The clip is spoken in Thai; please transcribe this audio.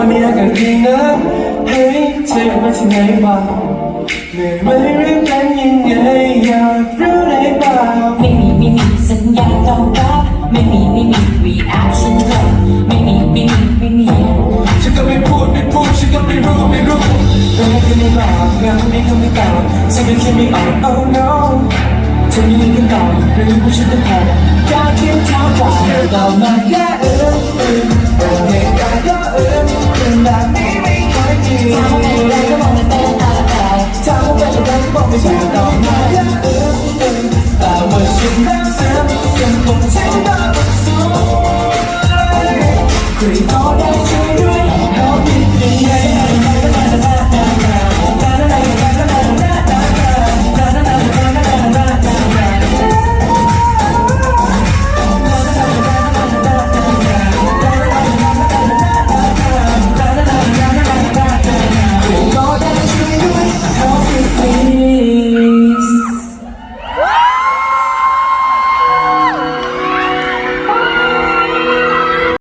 ริงๆนะเฮ้ยเธอมาที่ไหนบ้างเหนื่อยไหมหรือเป็นยังไงอยากรู้ได้เปล่าไม่มีไม่มีสัญญาณตอบรับไม่มีไม่มี reaction เลยไม่มีไม่มีไม่มีฉันก็ไม่พูดไม่พูดฉันก็ไม่รู้ไม่รู้เราไม่เคยไม่บอกเราไม่เคยไม่ตอบฉันไม่คิดไม่ออก oh no เธอมีคำตอบหรือว่าฉันต้องพออยากคิด อะ